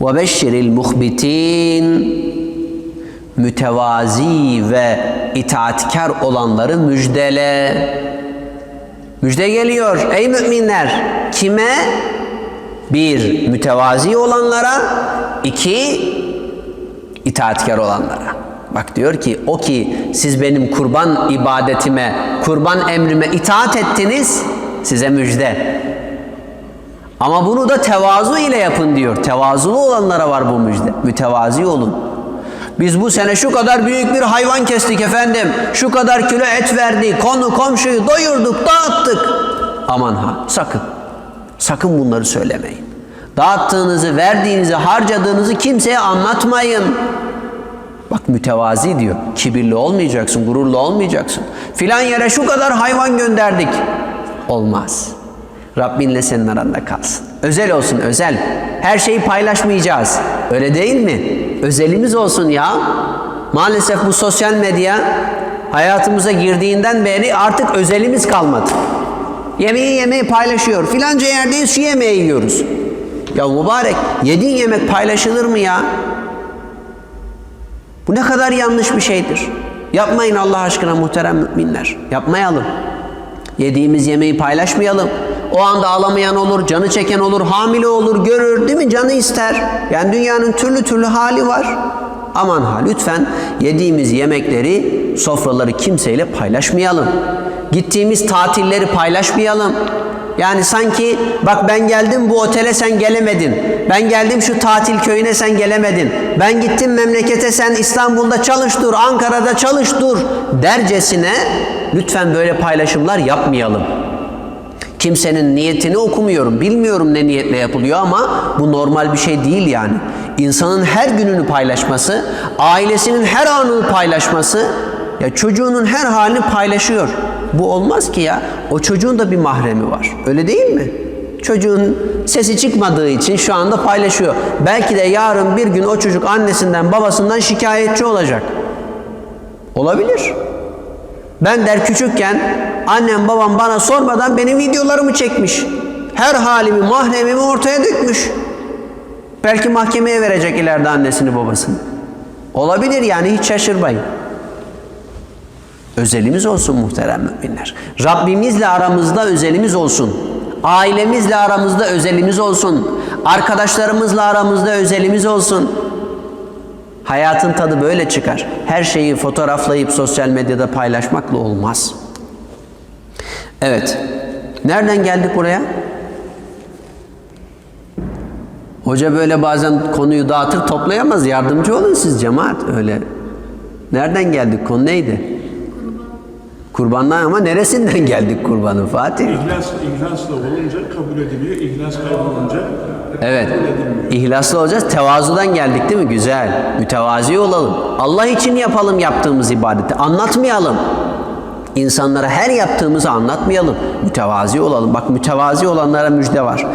Ve beşşiril muhbitin mütevazi ve itaatkar olanları müjdele. Müjde geliyor ey müminler. Kime? Bir, mütevazi olanlara. iki itaatkar olanlara. Bak diyor ki o ki siz benim kurban ibadetime, kurban emrime itaat ettiniz size müjde. Ama bunu da tevazu ile yapın diyor. Tevazulu olanlara var bu müjde. Mütevazi olun. Biz bu sene şu kadar büyük bir hayvan kestik efendim. Şu kadar kilo et verdik. Konu komşuyu doyurduk, dağıttık. Aman ha sakın. Sakın bunları söylemeyin. Dağıttığınızı, verdiğinizi, harcadığınızı kimseye anlatmayın. Bak mütevazi diyor. Kibirli olmayacaksın, gururlu olmayacaksın. Filan yere şu kadar hayvan gönderdik. Olmaz. Rabbinle senin aranda kalsın. Özel olsun, özel. Her şeyi paylaşmayacağız. Öyle değil mi? Özelimiz olsun ya. Maalesef bu sosyal medya hayatımıza girdiğinden beri artık özelimiz kalmadı. Yemeği yemeği paylaşıyor. Filanca yerdeyiz şu yemeği yiyoruz. Ya mübarek yediğin yemek paylaşılır mı ya? Bu ne kadar yanlış bir şeydir. Yapmayın Allah aşkına muhterem müminler. Yapmayalım. Yediğimiz yemeği paylaşmayalım. O anda alamayan olur, canı çeken olur, hamile olur, görür değil mi? Canı ister. Yani dünyanın türlü türlü hali var. Aman ha lütfen yediğimiz yemekleri, sofraları kimseyle paylaşmayalım. Gittiğimiz tatilleri paylaşmayalım. Yani sanki bak ben geldim bu otele sen gelemedin. Ben geldim şu tatil köyüne sen gelemedin. Ben gittim memlekete sen İstanbul'da çalış dur, Ankara'da çalış dur dercesine lütfen böyle paylaşımlar yapmayalım. Kimsenin niyetini okumuyorum. Bilmiyorum ne niyetle yapılıyor ama bu normal bir şey değil yani. İnsanın her gününü paylaşması, ailesinin her anını paylaşması, ya çocuğunun her halini paylaşıyor. Bu olmaz ki ya. O çocuğun da bir mahremi var. Öyle değil mi? Çocuğun sesi çıkmadığı için şu anda paylaşıyor. Belki de yarın bir gün o çocuk annesinden babasından şikayetçi olacak. Olabilir. Ben der küçükken annem babam bana sormadan benim videolarımı çekmiş. Her halimi, mahremimi ortaya dökmüş. Belki mahkemeye verecek ileride annesini babasını. Olabilir yani hiç şaşırmayın. Özelimiz olsun muhterem müminler. Rabbimizle aramızda özelimiz olsun. Ailemizle aramızda özelimiz olsun. Arkadaşlarımızla aramızda özelimiz olsun. Hayatın tadı böyle çıkar. Her şeyi fotoğraflayıp sosyal medyada paylaşmakla olmaz. Evet. Nereden geldik buraya? Hoca böyle bazen konuyu dağıtır toplayamaz. Yardımcı olun siz cemaat öyle. Nereden geldik? Konu neydi? Kurbandan ama neresinden geldik kurbanın Fatih? İhlas, ihlasla olunca kabul ediliyor. İhlas kaybolunca Evet. İhlaslı olacağız. Tevazudan geldik değil mi? Güzel. Mütevazi olalım. Allah için yapalım yaptığımız ibadeti. Anlatmayalım. İnsanlara her yaptığımızı anlatmayalım. Mütevazi olalım. Bak mütevazi olanlara müjde var.